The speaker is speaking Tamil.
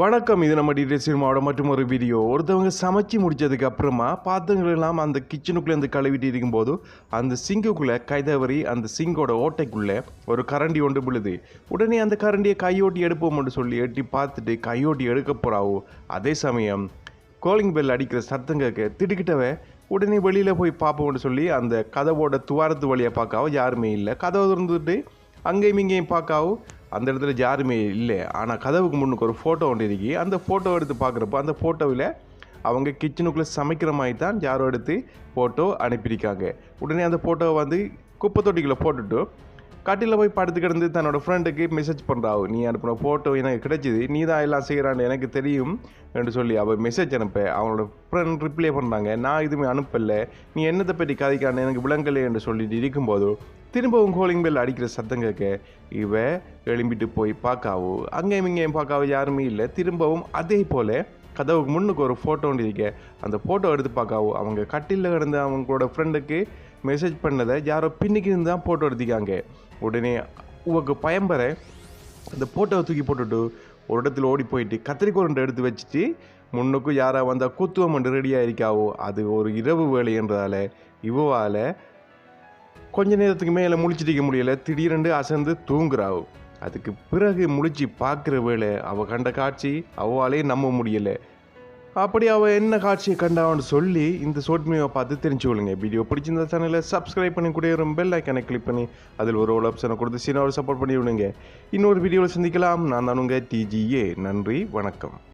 வணக்கம் இது நம்ம டீடைல் சினிமாவோட மற்றும் ஒரு வீடியோ ஒருத்தவங்க சமைச்சு முடித்ததுக்கு அப்புறமா பாத்திரங்களெல்லாம் அந்த கிச்சனுக்குள்ளே கழுவிட்டு இருக்கும்போது அந்த சிங்குக்குள்ளே கைதவறி அந்த சிங்கோட ஓட்டைக்குள்ளே ஒரு கரண்டி ஒன்று விழுது. உடனே அந்த கரண்டியை கையோட்டி எடுப்போம்னு சொல்லி எட்டி பார்த்துட்டு கையோட்டி எடுக்க போகிறாவோ அதே சமயம் கோலிங் பெல் அடிக்கிற சத்தம் கேட்க திடுக்கிட்டவ உடனே வெளியில் போய் பார்ப்போம்னு சொல்லி அந்த கதவோட துவாரத்து வழியாக பார்க்காவோ யாருமே இல்லை. கதவை திறந்துட்டு அங்கேயும் இங்கேயும் பார்க்காவோ அந்த இடத்துல யாருமே இல்லை. ஆனால் கதவுக்கு முன்னுக்கு ஒரு ஃபோட்டோ ஒன்று இருக்கி. அந்த ஃபோட்டோ எடுத்து பார்க்குறப்போ அந்த ஃபோட்டோவில் அவங்க கிச்சனுக்குள்ளே சமைக்கிற மாதிரி தான் யாரோ எடுத்து ஃபோட்டோ அனுப்பியிருக்காங்க. உடனே அந்த ஃபோட்டோவை வந்து குப்பை தொட்டிக்குள்ளே போட்டுட்டு கட்டில போய் படுத்து கிடந்து தன்னோட ஃப்ரெண்டுக்கு மெசேஜ் பண்ணுறாவு நீ அனுப்பின ஃபோட்டோ எனக்கு கிடைச்சிது நீ தான் எல்லாம் செய்கிறான்னு எனக்கு தெரியும் என்று சொல்லி அவள் மெசேஜ் அனுப்ப அவனோட ஃப்ரெண்ட் ரிப்ளை பண்ணுறாங்க நான் எதுவுமே அனுப்பலை நீ என்னத்தை பற்றி கதைக்கான எனக்கு விளங்கலை என்று சொல்லிட்டு இருக்கும்போது திரும்பவும் கோலிங் பெல் அடிக்கிற சத்தம் கேட்க இவ எழும்பிட்டு போய் பார்க்காவோ? அங்கேயும் இங்கேயும் பார்க்காவோ யாருமே இல்லை. திரும்பவும் அதே போல் கதவுக்கு முன்னுக்கு ஒரு ஃபோட்டோன்னு இருக்க அந்த ஃபோட்டோ எடுத்து பார்க்காவோ அவங்க கட்டிலில் கிடந்த அவங்களோட ஃப்ரெண்டுக்கு மெசேஜ் பண்ணதை யாரோ பின்னுக்கு இருந்து தான் ஃபோட்டோ எடுத்திக்காங்க உடனே உனக்கு பயம்பற அந்த ஃபோட்டோவை தூக்கி போட்டுட்டு ஒரு இடத்துல ஓடி போயிட்டு கத்திரிக்கோள் ரெண்டு எடுத்து வச்சுட்டு முன்னுக்கும் யாராக வந்தால் கூத்துவம் ரெண்டு ரெடியாக இருக்காவோ அது ஒரு இரவு வேலைன்றதால இவ்வால் கொஞ்ச நேரத்துக்கு மேலே முழிச்சிட்டிக்க முடியலை திடீரென்று அசந்து தூங்குறாவோ. அதுக்கு பிறகு முழிச்சு பார்க்குற வேளை அவள் கண்ட காட்சி அவளாலே நம்ப முடியலை. அப்படி அவள் என்ன காட்சியை கண்டாவான்னு சொல்லி இந்த ஷார்ட் மீவை பார்த்து தெரிஞ்சுக்கொள்ளுங்க வீடியோ பிடிச்சிருந்த சேனலை சப்ஸ்கிரைப் பண்ணி கூட ஒரு பெல் ஐக்கனை கிளிக் பண்ணி அதில் ஒரு ஓல் ஆப்ஷனை கொடுத்து சீனாவோட சப்போர்ட் பண்ணி விடுங்க இன்னொரு வீடியோவில் சந்திக்கலாம். நான் தான் உங்கள் டிஜிஏ நன்றி வணக்கம்.